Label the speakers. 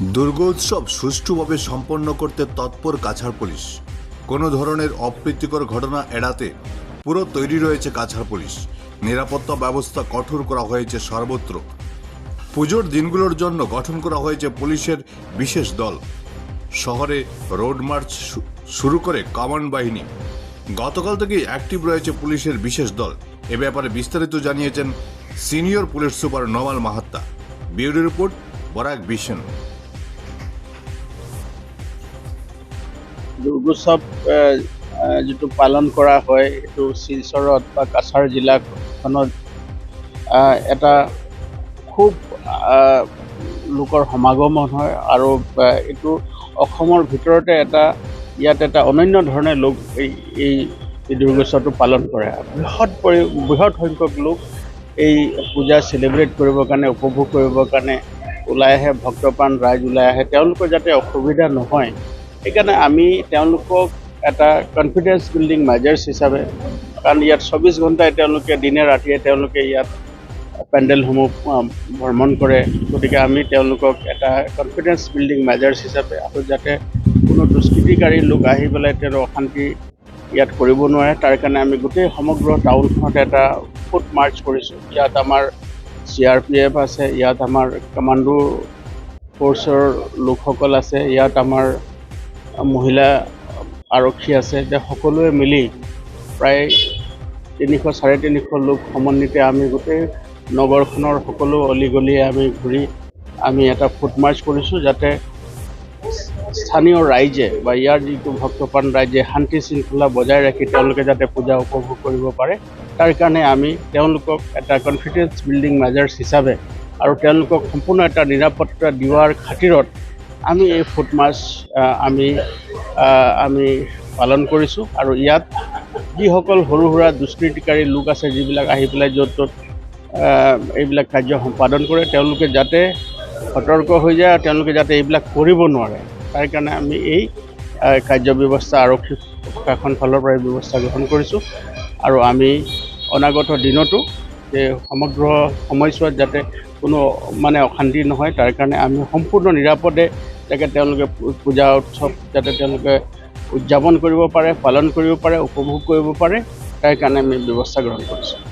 Speaker 1: দুর্গোৎসব সুষ্ঠুভাবে সম্পন্ন করতে তৎপর কাছাড় পুলিশ। কোনো ধরনের অপ্রীতিকর ঘটনা এড়াতে পুরো তৈরি রয়েছে কাছাড় পুলিশ। নিরাপত্তা ব্যবস্থা কঠোর করা হয়েছে সর্বত্র। পুজোর দিনগুলোর জন্য গঠন করা হয়েছে পুলিশের বিশেষ দল। শহরে রোড মার্চ শুরু করে কমান্ড বাহিনী। গতকাল থেকেই অ্যাক্টিভ রয়েছে পুলিশের বিশেষ দল। এ ব্যাপারে বিস্তারিত জানিয়েছেন senior police super Nomal Mahatta. Bureau report Barak vision
Speaker 2: দুৰ্গোৎসৱ যিটো পালন কৰা হয়, এইটো শিলচৰত বা কাছাৰ জিলাখনত এটা খুব লোকৰ সমাগমন হয় আৰু এইটো অসমৰ ভিতৰতে এটা, ইয়াত এটা অনন্য ধৰণে লোক এই এই দুৰ্গোৎসৱটো পালন কৰে। বৃহৎ পৰি, বৃহৎ সংখ্যক লোক এই পূজা চেলিব্ৰেট কৰিবৰ কাৰণে, উপভোগ কৰিবৰ কাৰণে ওলাই আহে, ভক্তপ্ৰাণ ৰাইজ ওলাই আহে। তেওঁলোকৰ যাতে অসুবিধা নহয় সেইকাৰণে আমি তেওঁলোকক এটা কনফিডেন্স বিল্ডিং মেজাৰ্ছ হিচাপে, কাৰণ ইয়াত চৌবিছ ঘণ্টাই তেওঁলোকে দিনে ৰাতিয়ে তেওঁলোকে ইয়াত পেণ্ডেলসমূহ ভ্ৰমণ কৰে। গতিকে আমি তেওঁলোকক এটা কনফিডেন্স বিল্ডিং মেজাৰ্ছ হিচাপে আৰু যাতে কোনো দুষ্কৃতিকাৰী লোক আহি পেলাই তেওঁ অশান্তি ইয়াত কৰিব নোৱাৰে, তাৰ কাৰণে আমি গোটেই সমগ্ৰ টাউনখনত এটা ফুট মাৰ্চ কৰিছোঁ। ইয়াত আমাৰ চি আৰ পি এফ আছে, ইয়াত আমাৰ কামাণ্ডো ফ'ৰ্চৰ লোকসকল আছে, ইয়াত আমাৰ মহিলা আৰক্ষী আছে যে সকলোৱে মিলি প্ৰায় তিনিশ, চাৰে তিনিশ লোক সমন্বিতে আমি গোটেই নগৰখনৰ সকলো অলিগলিয়ে আমি ঘূৰি আমি এটা ফুট মাৰ্চ কৰিছোঁ যাতে স্থানীয় ৰাইজে বা ইয়াৰ যিটো ভক্তপ্ৰাণ ৰাইজে শান্তি শৃংখলা বজাই ৰাখি তেওঁলোকে যাতে পূজা উপভোগ কৰিব পাৰে, তাৰ কাৰণে আমি তেওঁলোকক এটা কনফিডেন্স বিল্ডিং মেজাৰ্ছ হিচাপে আৰু তেওঁলোকক সম্পূৰ্ণ এটা নিৰাপত্তা দিয়াৰ খাতিৰত আমি এই ফুট আহ, আমি আমি পালন কৰিছোঁ আৰু ইয়াত যিসকল সৰু সুৰা দুষ্কৃতিকাৰী লোক আছে যিবিলাক আহি পেলাই য'ত ত'ত এইবিলাক কাৰ্য সম্পাদন কৰে তেওঁলোকে যাতে সতৰ্ক হৈ যায় আৰু তেওঁলোকে যাতে এইবিলাক কৰিব নোৱাৰে। তাৰ আমি এই কাৰ্য ব্যৱস্থা আৰক্ষী প্ৰশাসন ফালৰ পৰা এই ব্যৱস্থা গ্ৰহণ কৰিছোঁ। আৰু আমি অনাগত দিনতো সমগ্ৰ সময়ছোৱাত যাতে কোনো মানে অশান্তি নহয়, তাৰ কাৰণে আমি সম্পূৰ্ণ নিৰাপদে যাতে তেওঁলোকে পূজা উৎসৱ যাতে তেওঁলোকে উদযাপন কৰিব পাৰে, পালন কৰিব পাৰে, উপভোগ কৰিব পাৰে, তাৰ কাৰণে আমি ব্যৱস্থা গ্ৰহণ কৰিছোঁ।